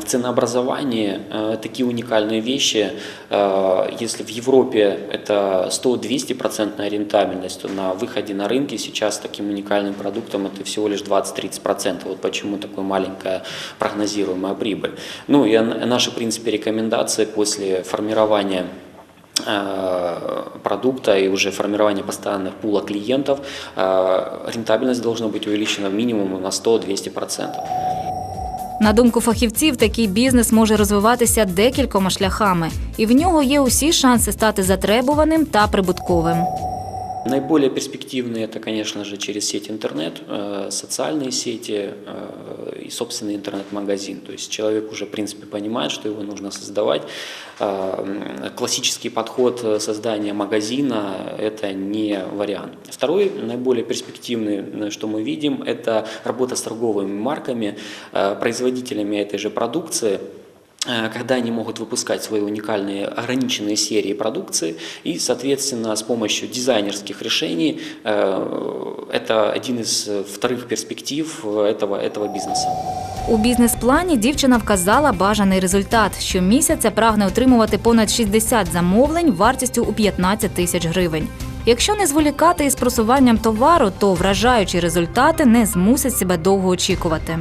в ценообразовании э, такие уникальные вещи. Э, если в Европе это 100-200% рентабельность, то на выходе на рынке сейчас таким уникальным продуктом это всего лишь 20-30%. Вот почему такая маленькая прогнозируемая прибыль. Ну и наши, в принципе, рекомендации после формирования э, продукта и уже формирования постоянных пула клиентов, рентабельность должна быть увеличена минимум на 100-200%. На думку фахівців, такий бізнес може розвиватися декількома шляхами, і в нього є усі шанси стати затребуваним та прибутковим. Наиболее перспективные это, конечно же, через сеть интернет, э, социальные сети э, и собственный интернет-магазин. То есть человек уже, в принципе, понимает, что его нужно создавать. Э, Классический подход создания магазина – это не вариант. Второй, наиболее перспективный, что мы видим, это работа с торговыми марками, производителями этой же продукции – когда они могут выпускать свои уникальные ограниченные серии продукции и, соответственно, с помощью дизайнерских решений э, это один из э, вторых перспектив э, этого, этого бизнеса. У бізнес-плані дівчина вказала бажаний результат. Щомісяця прагне отримувати понад 60 замовлень вартістю у 15 тисяч гривень. Якщо не зволікати із просуванням товару, то вражаючі результати не змусять себе довго очікувати.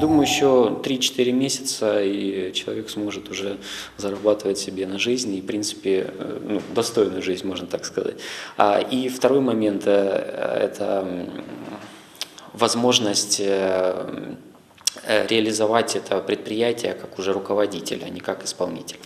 Думаю, еще 3-4 месяца, и человек сможет уже зарабатывать себе на жизнь, и, в принципе, э, ну, достойную жизнь, можно так сказать. А, И второй момент э, – это возможность э, реализовать это предприятие как уже руководитель, а не как исполнитель.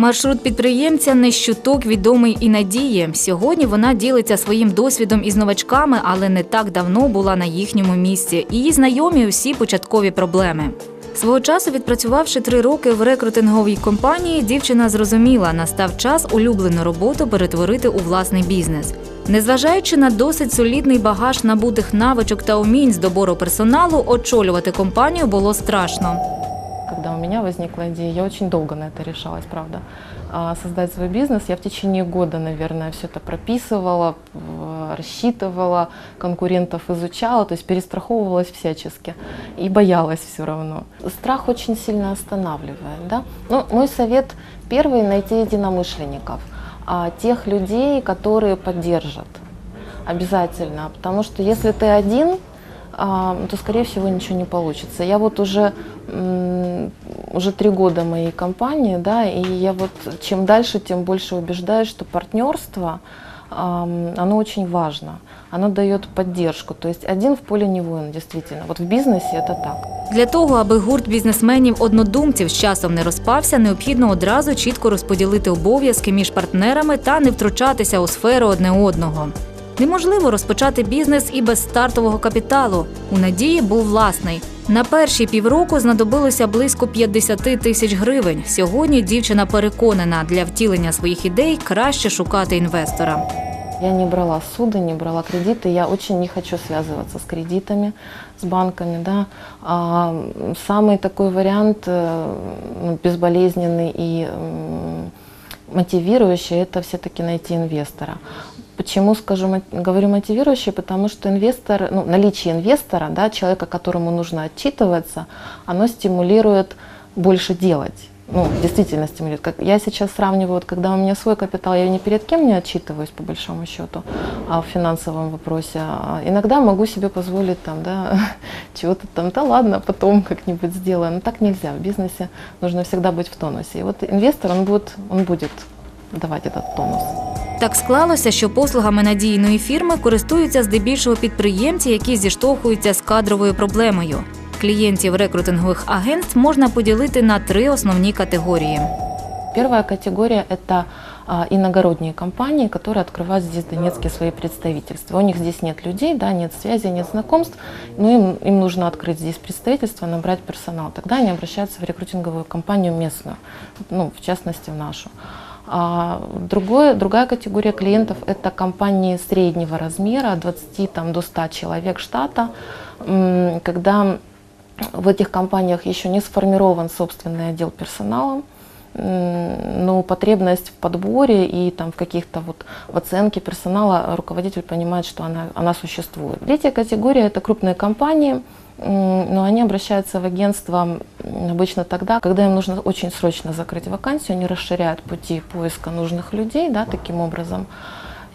Маршрут підприємця не щуток відомий і надії. Сьогодні вона ділиться своїм досвідом із новачками, але не так давно була на їхньому місці. Її знайомі усі початкові проблеми. Свого часу, відпрацювавши три роки в рекрутинговій компанії, дівчина зрозуміла, настав час улюблену роботу перетворити у власний бізнес. Незважаючи на досить солідний багаж набутих навичок та умінь з добору персоналу, очолювати компанію було страшно. Когда у меня возникла идея, я очень долго на это решалась, правда, а, создать свой бизнес. Я в течение года, наверное, все это прописывала, рассчитывала, конкурентов изучала, то есть перестраховывалась всячески и боялась все равно. Страх очень сильно останавливает. Да? Ну, мой совет первый – найти единомышленников, а, тех людей, которые поддержат. Обязательно, потому что если ты один, то, скорее всего, ничего не получится. Я вот уже, уже три года моей компании, да, и я вот чем дальше, тем больше убеждаюсь, что партнерство, оно очень важно. Оно дает поддержку. То есть один в поле не воин, действительно. Вот в бизнесе это так. Для того, аби гурт бізнесменів-однодумців з часом не розпався, необхідно одразу чітко розподілити обов'язки між партнерами та не втручатися у сферу одне одного. Неможливо розпочати бізнес і без стартового капіталу. У надії був власний. На перші півроку знадобилося близько 50 тисяч гривень. Сьогодні дівчина переконана, для втілення своїх ідей краще шукати інвестора. Я не брала суды, не брала кредиты. Я очень не хочу связываться с кредитами, с банками. Да. А, м, самый такой вариант э, ну, безболезненный и м, мотивирующий – это все-таки найти инвестора. Почему скажу, говорю мотивирующий? Потому что инвестор, ну, наличие инвестора, да, человека, которому нужно отчитываться, оно стимулирует больше делать. Ну, действительно стимулирует. Как я сейчас сравниваю, вот, когда у меня свой капитал, я ни перед кем не отчитываюсь, по большому счету, а в финансовом вопросе. А иногда могу себе позволить там, да, чего-то там, да ладно, потом как-нибудь сделаю. Но так нельзя. В бизнесе нужно всегда быть в тонусе. И вот инвестор, он будет, он будет давать этот тонус. Так склалося, що послугами надійної фірми користуються здебільшого підприємці, які зіштовхуються з кадровою проблемою. Клієнтів рекрутингових агентств можна поділити на три основні категорії. Первая категория – это а, иногородние компании, которые открывают здесь в Донецке свои представительства. У них здесь нет людей, да, нет связи, нет знакомств, но им, им нужно открыть здесь представительство, набрать персонал. Тогда они обращаются в рекрутинговую компанию местную, ну, в частности, в нашу. А другое, другая категория клиентов – это компании среднего размера, от 20 там, до 100 человек штата, когда в этих компаниях еще не сформирован собственный отдел персонала, но потребность в подборе и там в каких-то вот в оценке персонала руководитель понимает, что она, она существует. Третья категория – это крупные компании, но они обращаются в агентство м, обычно тогда, когда им нужно очень срочно закрыть вакансию, они расширяют пути поиска нужных людей, да, таким образом.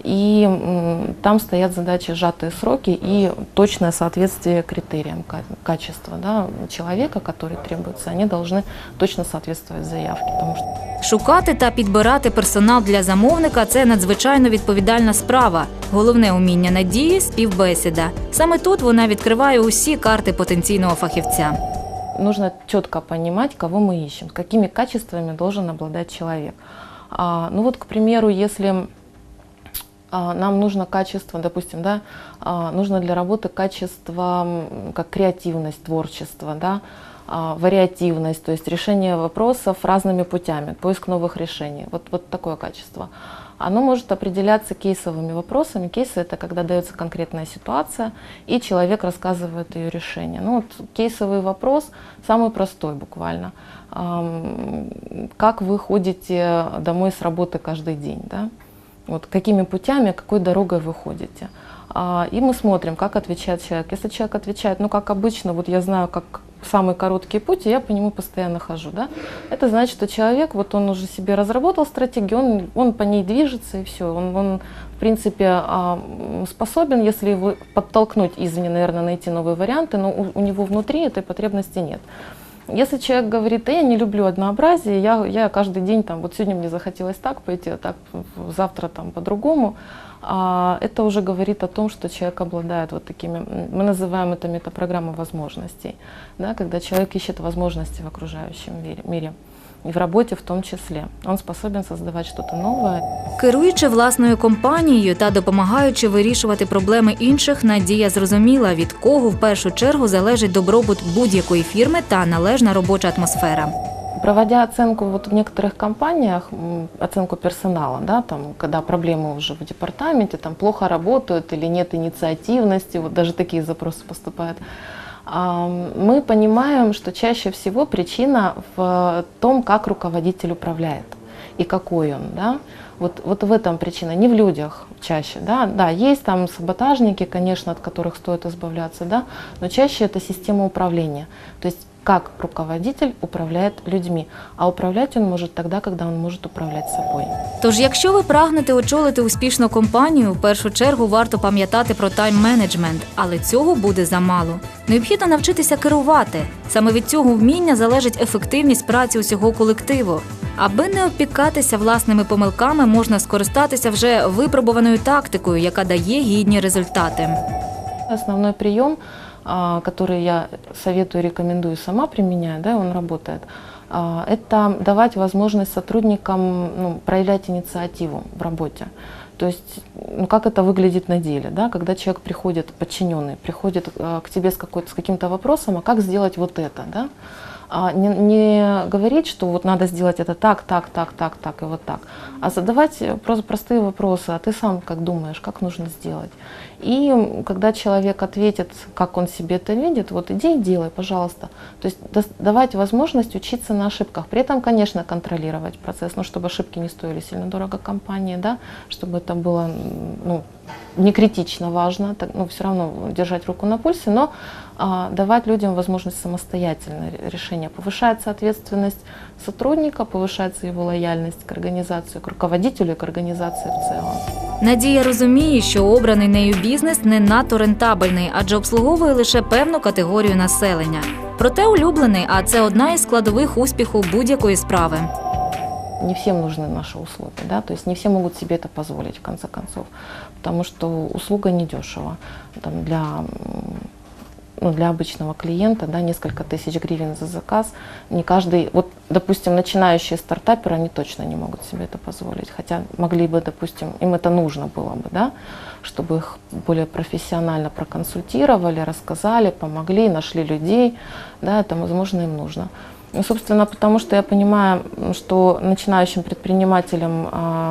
И м, там стоят задачи сжатые сроки и точное соответствие критериям ка- качества да, человека, который требуется. Они должны точно соответствовать заявке. Потому что Шукати та підбирати персонал для замовника це надзвичайно відповідальна справа. Головне уміння надії співбесіда. Саме тут вона відкриває усі карти потенційного фахівця. нужно четко понимать, кого мы ищем, какими качествами должен обладать человек. А, ну вот, к примеру, если а, нам нужно качество, допустим, да, а, нужно для работы качество, м, как креативность, творчество, да, а, вариативность, то есть решение вопросов разными путями, поиск новых решений. Вот, вот такое качество. Оно может определяться кейсовыми вопросами. Кейсы это когда дается конкретная ситуация, и человек рассказывает ее решение. Ну вот кейсовый вопрос самый простой буквально. Как вы ходите домой с работы каждый день, да? Вот какими путями, какой дорогой вы ходите. А, И мы смотрим, как отвечает человек. Если человек отвечает, ну как обычно, вот я знаю, как самый короткий путь, и я по нему постоянно хожу, да, это значит, что человек, вот он уже себе разработал стратегию, он, он по ней движется, и все. Он, он в принципе, а, способен, если его подтолкнуть извне, наверное, найти новые варианты, но у, у него внутри этой потребности нет. Если человек говорит, да я не люблю однообразие, я, я каждый день, там, вот сегодня мне захотелось так пойти, а так в- завтра там по-другому, а, это уже говорит о том, что человек обладает вот такими, м, мы называем это метапрограмма возможностей, да, когда человек ищет возможности в окружающем мире, мире, и в работе в том числе. Он способен создавать что-то новое, Керуючи власною компанією та допомагаючи вирішувати проблеми інших, Надія зрозуміла, від кого в першу чергу залежить добробут будь-якої фірми та належна робоча атмосфера. Проводя оценку вот в некоторых компаниях, м, оценку персонала, да, там, когда проблемы уже в департаменте, там плохо работают или нет инициативности, вот даже такие запросы поступают, а, мы понимаем, что чаще всего причина в том, как руководитель управляет и какой он, да. Вот, вот в этом причина, не в людях чаще, да, да, есть там саботажники, конечно, от которых стоит избавляться, да, но чаще это система управления, то есть как руководитель управляет людьми, а управлять он может тогда, когда он может управлять собой. Тож, якщо ви прагнете очолити успішну компанію, в першу чергу варто пам'ятати про тайм-менеджмент, але цього буде замало. Необхідно навчитися керувати. Саме від цього вміння залежить ефективність праці усього колективу. Аби не опікатися власними помилками, можна скористатися вже випробуваною тактикою, яка дає гідні результати. Основной прием, а, который я советую и рекомендую, сама применяю, да, он работает, а, это давать возможность сотрудникам ну, проявлять инициативу в работе. То есть, ну, как это выглядит на деле, да, когда человек приходит, подчиненный, приходит э, к тебе с, какой-то, с каким-то вопросом, а как сделать вот это, да, а не, не говорить, что вот надо сделать это так, так, так, так, так и вот так, а задавать э, просто простые вопросы, а ты сам как думаешь, как нужно сделать. И когда человек ответит, как он себе это видит, вот иди и делай, пожалуйста. То есть давать возможность учиться на ошибках. При этом, конечно, контролировать процесс, ну, чтобы ошибки не стоили сильно дорого компании, да, чтобы это было ну, не критично важно, так, ну, все равно держать руку на пульсе, но а, давать людям возможность самостоятельно ре- решения. Повышается ответственность сотрудника, повышается его лояльность к организации, к руководителю и к организации в целом. Надія розуміє, що обраний нею бізнес не надто рентабельний, адже обслуговує лише певну категорію населення. Проте улюблений, а це одна із складових успіху будь-якої справи. не всем нужны наши услуги, да, то не все могут себе это позволить в конце концов, потому что услуга недешева. Там для, ну, для обычного клиента, да, несколько тысяч гривен за заказ, не каждый, вот, допустим, начинающие стартаперы, они точно не могут себе это позволить, хотя могли бы, допустим, им это нужно было бы, да, чтобы их более профессионально проконсультировали, рассказали, помогли, нашли людей, да, это, возможно, им нужно. Ну, собственно, потому что я понимаю, что начинающим предпринимателям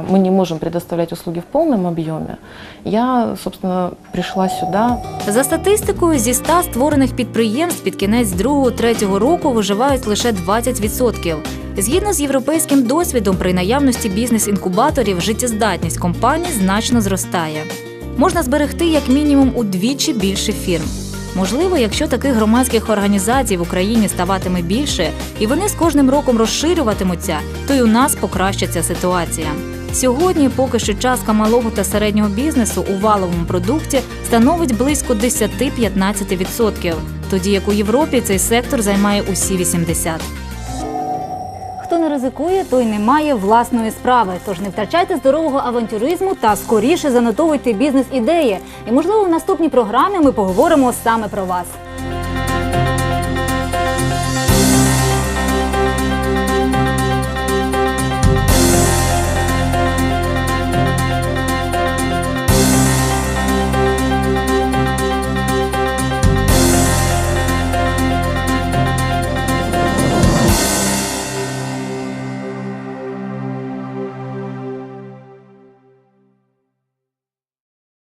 мы не можем предоставлять услуги в полном объеме. Я, собственно, пришла сюда. За статистикою, зі 100 створених підприємств під кінець другого-третього року виживають лише 20%. Згідно з європейським досвідом, при наявності бізнес-інкубаторів життєздатність компаній значно зростає. Можна зберегти як мінімум удвічі більше фірм. Можливо, якщо таких громадських організацій в Україні ставатиме більше, і вони з кожним роком розширюватимуться, то й у нас покращиться ситуація. Сьогодні поки що частка малого та середнього бізнесу у валовому продукті становить близько 10-15%, тоді як у Європі цей сектор займає усі 80%. Хто не ризикує, той не має власної справи. Тож не втрачайте здорового авантюризму та скоріше занотовуйте бізнес-ідеї. І можливо в наступній програмі ми поговоримо саме про вас.